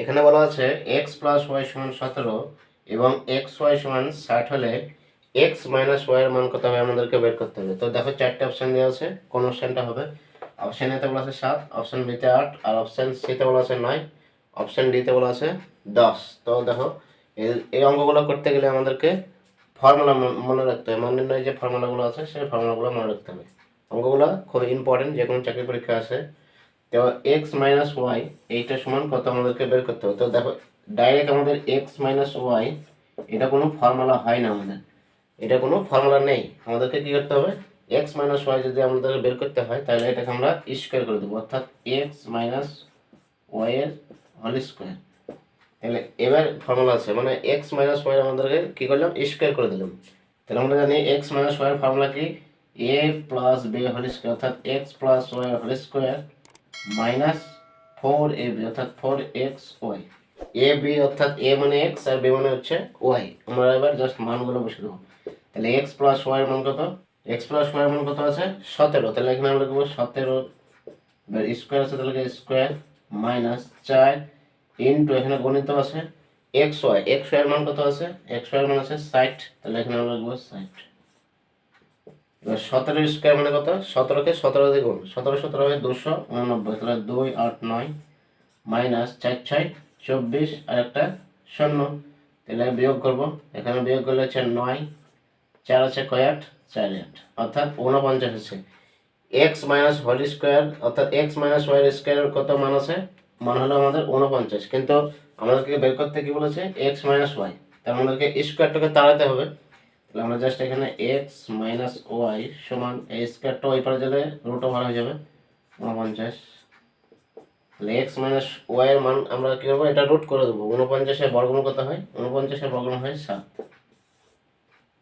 এখানে বলা আছে এক্স প্লাস ওয়াই সমান সতেরো এবং এক্স ওয়াই সমান ষাট হলে এক্স মাইনাস ওয়াই এর মান কত হবে আমাদেরকে বের করতে হবে। তো দেখো চারটে অপশান দেওয়া আছে, কোন অপশানটা হবে? অপশান এতে বলা আছে সাত অপশন বিতে আট, আর অপশান সিতে বলা আছে নয় অপশান ডিতে বলা আছে দশ। তো দেখো, এই- এই অঙ্কগুলো করতে গেলে আমাদেরকে ফর্মুলা মনে রাখতে হবে। মান নির্ণয় যে ফর্মুলাগুলো আছে, সেই ফর্মুলাগুলো মনে রাখতে হবে। অঙ্কগুলো খুব ইম্পর্টেন্ট যে কোনো চাকরি পরীক্ষা আছে। তো এক্স মাইনাস ওয়াই এইটা সমান কত আমাদেরকে বের করতে হবে? তো দেখো ডাইরেক্ট আমাদের এক্স মাইনাস ওয়াই এটা কোনো ফর্মুলা হয় না আমাদের। এটা কোনো ফর্মুলা নেই। আমাদেরকে কি করতে হবে? এক্স মাইনাস ওয়াই যদি আমাদের বের করতে হয়, তাহলে এটাকে আমরা স্কোয়ার করে দেবো। অর্থাৎ এক্স মাইনাস ওয়াই এর হোল স্কোয়ার তাহলে এবার ফর্মুলা আছে। মানে এক্স মাইনাস ওয়াই আমাদেরকে কি করলাম? স্কোয়ার করে দিলাম। তাহলে আমরা জানি এক্স মাইনাস ওয়াই ফর্মুলা কি? A plus B whole square অর্থাৎ X plus Y whole square minus four A B অর্থাৎ four X Y. A B অর্থাৎ এ মানে এক্স আর বি মানে হচ্ছে ওয়াই। আমরা এবার জাস্ট মানগুলো বসে দেবো। তাহলে এক্স প্লাস ওয়াই মান কত? এক্স প্লাস ওয়াই মান কত আছে? সতেরো। তাহলে এখানে আমরা লিখব সতেরো স্কোয়ার আছে, তাহলে স্কোয়ার মাইনাস চার ইন্টু এখানে গণিত আছে। এক্স ওয়াই এক্স ওয়াই মান কত আছে? এক্স ওয়াই মান আছে ষাট। তাহলে এখানে আমরা লিখব ষাট। সতেরো স্কোয়ার মানে কত? সতেরোকে সতেরো দিয়ে গুণ। সতেরো সতেরো হয় দুশো, উননব্বই। তাহলে দুই, আট, নয় মাইনাস চার, ছয়, চব্বিশ, আর একটা শূন্য। তাহলে বিয়োগ করব। এখানে বিয়োগ করলে হচ্ছে নয়, চার আছে কয়, আট, চার, আট। অর্থাৎ ঊনপঞ্চাশ আছে এক্স মাইনাস হোল স্কোয়ার অর্থাৎ এক্স মাইনাস ওয়াই স্কোয়ারের কত মান আছে? মান হলো আমাদের ঊনপঞ্চাশ। কিন্তু আমাদেরকে বের করতে কি বলেছে? এক্স মাইনাস ওয়াই তার আমাদেরকে স্কোয়ারটাকে তাড়াতে হবে। তাহলে আমরা জাস্ট এখানে এক্স মাইনাস ওয়াই সমান এই স্কোয়ারটা ওই পারে গেলে রুট ওভার হয়ে যাবে। ঊনপঞ্চাশ তাহলে এক্স মাইনাস ওয়াই এর মান আমরা কি করব? এটা রুট করে দেবো। ঊনপঞ্চাশের বর্গমূল কত হয়? ঊনপঞ্চাশের বর্গমূল হয় সাত।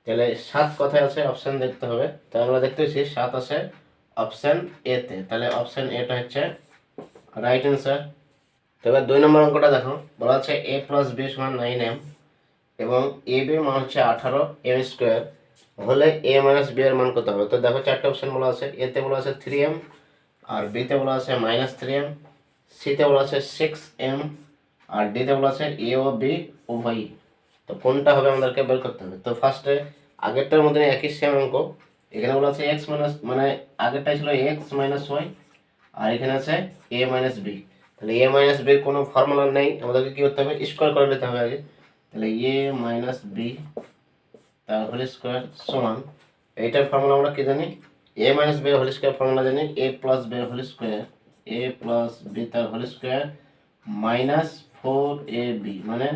তাহলে সাত কথায় আছে অপশন দেখতে হবে। তো আমরা দেখতে পাচ্ছি, সাত আছে অপশন এতে তাহলে অপশন এটা হচ্ছে রাইট অ্যান্সার তো দুই নম্বর অঙ্কটা দেখো। বলা আছে এ প্লাস বি সমান নাইন এম এবং এ বি মান হচ্ছে আঠারো, এম স্কোয়ার। হলে এ মাইনাস বি এর মান কত হবে? তো দেখো চারটে অপশন বলা আছে। এতে বলা আছে থ্রি এম আর বিতে বলা আছে মাইনাস থ্রি এম সিতে বলা আছে সিক্স এম আর ডিতে বলা আছে এ ও বি উভয়ই। তো কোনটা হবে আমাদেরকে বের করতে হবে? তো ফার্স্টে আগেরটার মধ্যে একই সেম অঙ্ক। এখানে বলা আছে এক্স মাইনাস মানে আগেরটা ছিল এক্স মাইনাস ওয়াই আর এখানে আছে এ মাইনাস বি তাহলে এ মাইনাস বির কোনো ফর্মুলা নেই। আমাদেরকে কী করতে হবে? স্কোয়ার করে নিতে হবে আগে। তাহলে এ মাইনাস বি তার হোল স্কোয়ার সমান, এইটার ফর্মুলা আমরা কি জানি? A minus B whole square formula জানি A plus B whole square A plus B তার whole square minus four A B মানে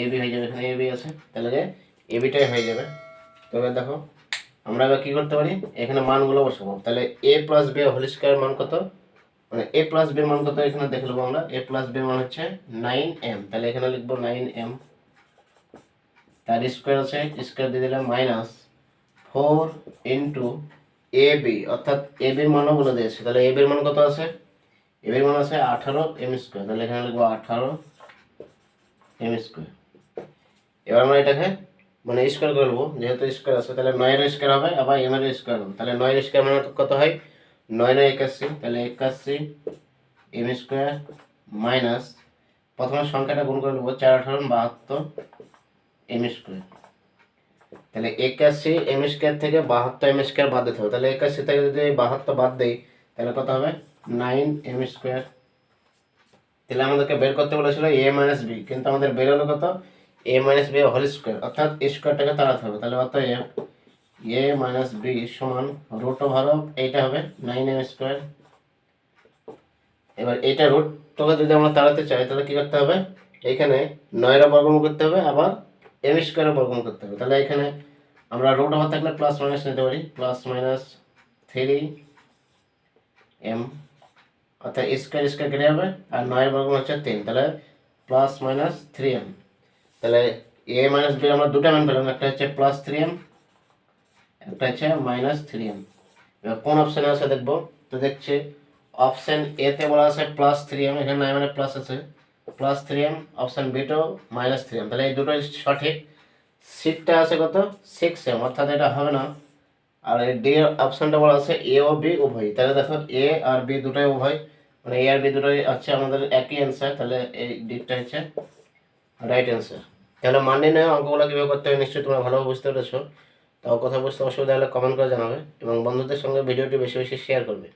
এ বি হয়ে যাবে এখানে এ বি আছে, তাহলে এ বিটাই হয়ে যাবে। তবে দেখো, আমরা এবার কী করতে পারি? এখানে মানগুলো বসাবো। তাহলে A plus B whole square মান কত? মানে এ প্লাস বি মান কত এখানে দেখে নেব আমরা? এ প্লাস বি মান হচ্ছে নাইন এম তাহলে এখানে লিখব নাইন এম তার স্কোয়ার আছে স্কোয়ার দিয়ে দিলাম minus four into A B অর্থাৎ এ বির মানও বলে দিয়েছে। তাহলে এ বির মান কত আছে? এ বির মান আছে আঠারো এম স্কোয়ার তাহলে এখানে লিখব আঠারো এম স্কোয়ার এবার আমরা এটাকে মানে স্কোয়ার করব যেহেতু স্কোয়ার আছে, তাহলে নয়ের স্কোয়ার হবে, আবার এম এর স্কোয়ার হবে। তাহলে নয়ের স্কোয়ার মানে কত হয়? নয় নয় একাশি। তাহলে একাশি এম স্কোয়ার মাইনাস প্রথমে সংখ্যাটা গুণ করে নেব, চার আঠারো বাহাত্তর। এম স্কোয়ার তাহলে একাশি এম স্কোয়ার থেকে বাহাত্তর এম স্কোয়ার বাদ দিতে হবে। তাহলে একাশি থেকে যদি বাহাত্তর বাদ দেই, তাহলে কত হবে? নাইন এম স্কোয়ার তাহলে আমাদেরকে বের করতে বলেছিল এ মাইনাস বি কিন্তু আমাদের বেরোলো কত? A minus B whole square অর্থাৎ স্কোয়ারটাকে তাড়াতে হবে। তাহলে অতএব এ মাইনাস বি সমান রুট অফ এইটা হবে নাইন এম স্কোয়ার এবার এইটা রুটটাকে যদি আমরা তাড়াতে চাই, তাহলে কী করতে হবে? এইখানে নয়ের বর্গমূল করতে হবে। আবার এম স্কোয়ারের বর্গমূল করতে হবে। তাহলে এখানে আমরা রুট ওভার থাকলে প্লাস মাইনাস নিতে পারি। প্লাস মাইনাস থ্রি এম অর্থাৎ স্কোয়ার স্কোয়ার কেটে যাবে। আর নয়ের বর্গমূল হচ্ছে তিন। তাহলে প্লাস মাইনাস থ্রি এম তাহলে এ মাইনাস বি আমরা দুটো মান পেলাম। একটা হচ্ছে প্লাস থ্রি এম একটা হচ্ছে মাইনাস থ্রি এম এবার কোন অপশানে আছে দেখব। তো দেখছি অপশান এতে বলা আছে প্লাস থ্রি এম এখানে নয় মানে প্লাস আছে। প্লাস থ্রি এম অপশান বিটাও মাইনাস থ্রি এম তাহলে এই দুটোই সঠিক। সিটটা আছে কত? সিক্স এম অর্থাৎ এটা হবে না। আর ডি অপশানটা বলা আছে এ ও বি উভয় তাহলে দেখো এ আর বি দুটোই উভয়। মানে এ আর বি দুটোই আছে আমাদের একই অ্যান্সার তাহলে এই দিকটা হচ্ছে রাইট অ্যান্সার তাহলে মান নির্ণয় অঙ্কগুলো কীভাবে করতে হবে নিশ্চয়ই তোমরা ভালোভাবে বুঝতে পেরেছ। তাও কথা বুঝতে অসুবিধা হলে কমেন্ট করে জানাবে এবং বন্ধুদের সঙ্গে ভিডিওটি বেশি বেশি শেয়ার করবে।